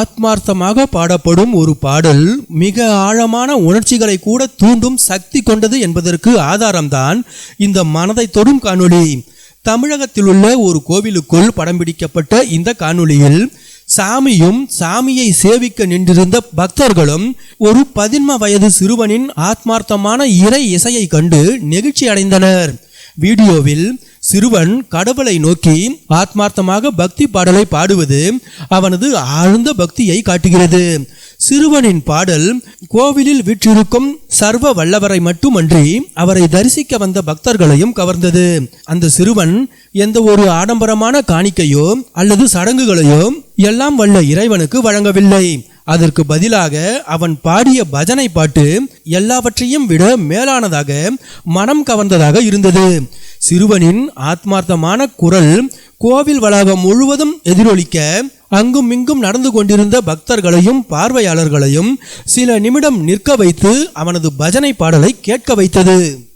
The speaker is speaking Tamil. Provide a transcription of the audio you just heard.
ஆத்மார்த்தமாக பாடப்படும் ஒரு பாடல் மிக ஆழமான உணர்ச்சிகளை கூட தூண்டும் சக்தி கொண்டது என்பதற்கு ஆதாரம்தான் இந்த மனதை தொடும் காணொளி. தமிழகத்தில் உள்ள ஒரு கோவிலுக்குள் படம் பிடிக்கப்பட்ட இந்த காணொளியில் சாமியும் சாமியை சேவிக்க நின்றிருந்த பக்தர்களும் ஒரு பதின்ம வயது சிறுவனின் ஆத்மார்த்தமான இறை இசையை கண்டு நெகிழ்ச்சி அடைந்தனர் வீடியோவில் சிறுவன் கடவுளை நோக்கி ஆத்மார்த்தமாக பக்தி பாடலை பாடுவது அவனது ஆழ்ந்த பக்தியை காட்டுகிறது. சிறுவனின் பாடல் கோவிலில் வீற்றிருக்கும் சர்வ வல்லவரை மட்டுமன்றி அவரை தரிசிக்க வந்த பக்தர்களையும் கவர்ந்தது. அந்த சிறுவன் எந்த ஒரு ஆடம்பரமான காணிக்கையோ அல்லது சடங்குகளையோ எல்லாம் வல்ல இறைவனுக்கு வழங்கவில்லை. அதற்கு பதிலாக அவன் பாடிய பஜனை பாட்டு எல்லாவற்றையும் விட மேலானதாக மனம் கவர்ந்ததாக இருந்தது. சிறுவனின் ஆத்மார்த்தமான குரல் கோவில் வளாகம் முழுவதும் எதிரொலிக்க அங்கும் இங்கும் நடந்து கொண்டிருந்த பக்தர்களையும் பார்வையாளர்களையும் சில நிமிடம் நிற்க வைத்து அவனது பஜனை பாடலை கேட்க வைத்தது.